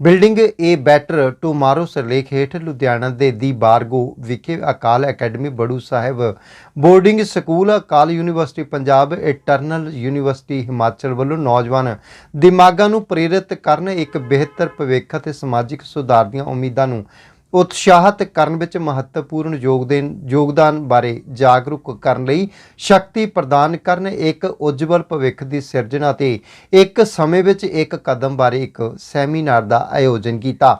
Building a better tomorrow ਸਰਲੇਖ ਹੇਠ ਲੁਧਿਆਣਾ ਦੇ ਦੀ ਬਾਰਗੋ ਵਿਖੇ Akal academy Baru Sahib boarding school, Akal university Punjab, eternal university Himachal ਵੱਲੋਂ ਨੌਜਵਾਨ ਦਿਮਾਗਾਂ ਨੂੰ ਪ੍ਰੇਰਿਤ ਕਰਨ ਇੱਕ ਬਿਹਤਰ ਭਵਿੱਖ ਅਤੇ ਸਮਾਜਿਕ ਸੁਧਾਰ ਦੀਆਂ ਉਮੀਦਾਂ ਨੂੰ ਉਤਸ਼ਾਹਿਤ ਕਰਨ ਵਿੱਚ ਮਹੱਤਵਪੂਰਨ ਯੋਗਦਾਨ ਯੋਗਦਾਨ ਬਾਰੇ ਜਾਗਰੂਕ ਕਰਨ ਲਈ ਸ਼ਕਤੀ ਪ੍ਰਦਾਨ ਕਰਨ, ਇੱਕ ਉਜਵਲ ਭਵਿੱਖ ਦੀ ਸਿਰਜਣਾ ਤੇ ਇੱਕ ਸਮੇਂ ਵਿੱਚ ਇੱਕ ਕਦਮ ਬਾਰੇ ਇੱਕ ਸੈਮੀਨਾਰ ਦਾ ਆਯੋਜਨ ਕੀਤਾ,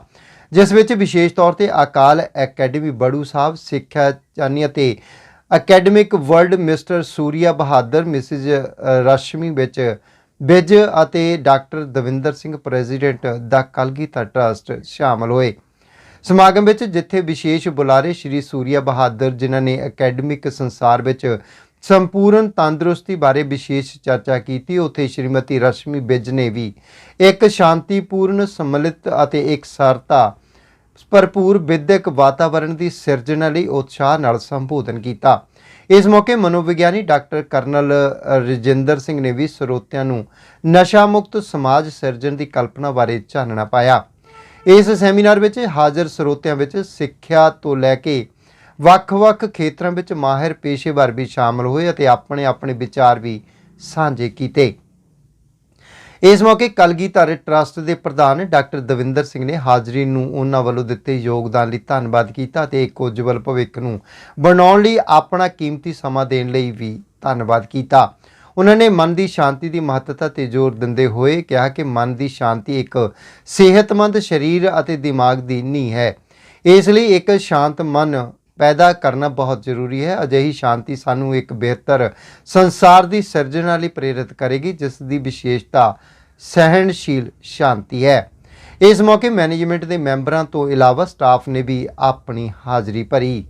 ਜਿਸ ਵਿੱਚ ਵਿਸ਼ੇਸ਼ ਤੌਰ ਤੇ ਅਕਾਲ ਅਕੈਡਮੀ ਬੜੂ ਸਾਹਿਬ, ਸਿੱਖਿਆ ਚਾਨੀ ਅਤੇ academic world mister Surya Bahadur Mrs Rashmi ਵਿੱਚ ਬਿਜ ਅਤੇ ਡਾਕਟਰ ਦਵਿੰਦਰ ਸਿੰਘ, ਪ੍ਰੈਜ਼ੀਡੈਂਟ ਦਾ ਕਲਗੀਧਰ ਟਰਸਟ ਸ਼ਾਮਲ ਹੋਏ। ਸਮਾਗਮ ਵਿੱਚ ਜਿੱਥੇ ਵਿਸ਼ੇਸ਼ ਬੁਲਾਰੇ ਸ਼੍ਰੀ ਸੂਰਿਆ ਬਹਾਦਰ, ਜਿਨ੍ਹਾਂ ਨੇ ਅਕੈਡਮਿਕ ਸੰਸਾਰ ਵਿੱਚ ਸੰਪੂਰਨ ਤੰਦਰੁਸਤੀ ਬਾਰੇ ਵਿਸ਼ੇਸ਼ ਚਰਚਾ ਕੀਤੀ, ਉੱਥੇ ਸ਼੍ਰੀਮਤੀ ਰਸ਼ਮੀ ਬਿੱਜ ਨੇ ਵੀ ਇੱਕ ਸ਼ਾਂਤੀਪੂਰਨ, ਸਮਲਿਤ ਅਤੇ ਇੱਕ ਸਰਤਾ, ਭਰਪੂਰ ਵਿਦਿਅਕ ਵਾਤਾਵਰਣ ਦੀ ਸਿਰਜਣਾ ਲਈ ਉਤਸ਼ਾਹ ਨਾਲ ਸੰਬੋਧਨ ਕੀਤਾ। ਇਸ ਮੌਕੇ ਮਨੋਵਿਗਿਆਨੀ ਡਾਕਟਰ ਕਰਨਲ ਰਜਿੰਦਰ ਸਿੰਘ ਨੇ ਵੀ ਸਰੋਤਿਆਂ ਨੂੰ ਨਸ਼ਾ ਮੁਕਤ ਸਮਾਜ ਸਿਰਜਣ ਦੀ ਕਲਪਨਾ ਬਾਰੇ ਚਾਨਣਾ ਪਾਇਆ। ਇਸ ਸੈਮੀਨਾਰ ਵਿੱਚ ਹਾਜ਼ਰ ਸਰੋਤਿਆਂ ਵਿੱਚ ਸਿੱਖਿਆ ਤੋਂ ਲੈ ਕੇ ਵੱਖ-ਵੱਖ ਖੇਤਰਾਂ ਵਿੱਚ ਮਾਹਿਰ ਪੇਸ਼ੇਵਰ ਵੀ ਸ਼ਾਮਲ ਹੋਏ ਅਤੇ ਆਪਣੇ ਆਪਣੇ ਵਿਚਾਰ ਵੀ ਸਾਂਝੇ ਕੀਤੇ। ਇਸ ਮੌਕੇ ਕਲਗੀਧਰ ਟਰਸਟ ਦੇ ਪ੍ਰਧਾਨ ਡਾਕਟਰ ਦਵਿੰਦਰ ਸਿੰਘ ਨੇ ਹਾਜ਼ਰੀ ਨੂੰ ਉਹਨਾਂ ਵੱਲੋਂ ਦਿੱਤੇ ਯੋਗਦਾਨ ਲਈ ਧੰਨਵਾਦ ਕੀਤਾ ਤੇ ਇੱਕ ਉਜਵਲ ਭਵਿੱਖ ਨੂੰ ਬਣਾਉਣ ਲਈ ਆਪਣਾ ਕੀਮਤੀ ਸਮਾਂ ਦੇਣ ਲਈ ਵੀ ਧੰਨਵਾਦ ਕੀਤਾ। ਉਹਨਾਂ ਨੇ ਮਨ ਦੀ ਸ਼ਾਂਤੀ ਦੀ ਮਹੱਤਤਾ ਤੇ ਜ਼ੋਰ ਦਿੰਦੇ ਹੋਏ ਕਿਹਾ ਕਿ ਮਨ ਦੀ ਸ਼ਾਂਤੀ ਇੱਕ ਸਿਹਤਮੰਦ ਸਰੀਰ ਅਤੇ ਦਿਮਾਗ ਦੀ ਨੀਂਹ ਹੈ। ਇਸ ਲਈ ਇੱਕ ਸ਼ਾਂਤ ਮਨ ਪੈਦਾ ਕਰਨਾ ਬਹੁਤ ਜ਼ਰੂਰੀ ਹੈ। ਅਜਿਹੀ ਸ਼ਾਂਤੀ ਸਾਨੂੰ ਇੱਕ ਬਿਹਤਰ ਸੰਸਾਰ ਦੀ ਸਿਰਜਣਾ ਲਈ ਪ੍ਰੇਰਿਤ ਕਰੇਗੀ, ਜਿਸ ਦੀ ਵਿਸ਼ੇਸ਼ਤਾ ਸਹਿਣਸ਼ੀਲ ਸ਼ਾਂਤੀ ਹੈ। ਇਸ ਮੌਕੇ ਮੈਨੇਜਮੈਂਟ ਦੇ ਮੈਂਬਰਾਂ ਤੋਂ ਇਲਾਵਾ ਸਟਾਫ ਨੇ ਵੀ ਆਪਣੀ ਹਾਜ਼ਰੀ ਭਰੀ।